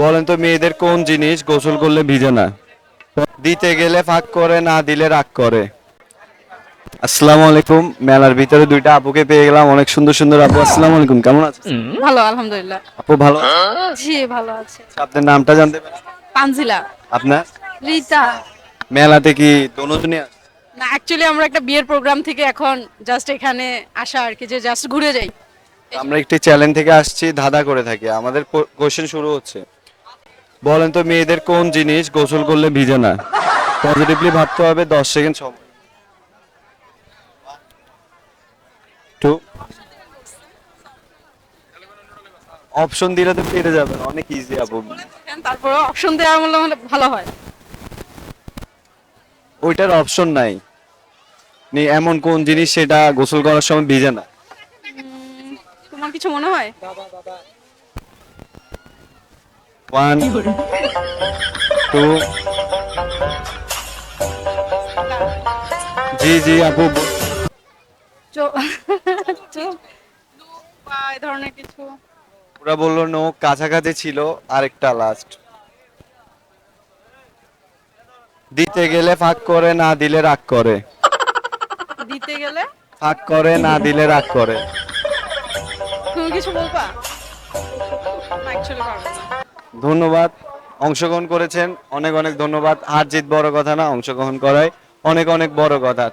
বলেন তো মেয়েদের কোন জিনিস গোসল করলে ভিজে না? দিতে গেলে ফাঁক করে না দিলে রাগ করে। আসসালামু আলাইকুম। মেলার ভিতরে দুইটা আপুকে পেয়ে গেলাম। অনেক সুন্দর সুন্দর আপু। আসসালামু আলাইকুম। কেমন আছেন? ভালো আলহামদুলিল্লাহ। আপু ভালো? জি ভালো আছে। আপনার নামটা জানতে পারি? পানজিলা আপনার? রিতা। মেলাতে কি দোনোজনই আছে? না অ্যাকচুয়ালি আমরা একটা বিয়ের প্রোগ্রাম থেকে এখন জাস্ট এখানে আসা আর কি যে জাস্ট ঘুরে যাই। আমরা একটি চ্যালেঞ্জ থেকে আসছি ধাঁধা করে থাকি। আমাদের কোশ্চেন শুরু হচ্ছে। বলেন তো মেয়েদের কোন জিনিস গোসল করলে ভিজে না? পজিটিভলি ভাবতে হবে দশ সেকেন্ড সময় টু অপশন দিলে তো পেরে যাবেন অনেক ইজি আপু। তারপরে অপশন দেওয়া ভালো হয়। ওইটার অপশন নাই। নি এমন কোন জিনিস সেটা গোসল করার সময় ভিজে না। তোমার কিছু মনে হয়? ওয়ান টু জি জি আপু চো- চো- এই ধরনের কিছু। পুরা বলল নো কাছাকাছি ছিল আরেকটা লাস্ট দিতে গেলে ফাঁক করে না দিলে রাগ করে। দিতে গেলে? ফাঁক করে না দিলে রাগ করে। তুমি কিছু বলবা? অ্যাকচুয়ালি পারব না ধন্যবাদ। অংশগ্রহণ করেছেন, অনেক অনেক ধন্যবাদ। আর জিত বড় কথা না, অংশগ্রহণ করায় অনেক অনেক বড় কথা।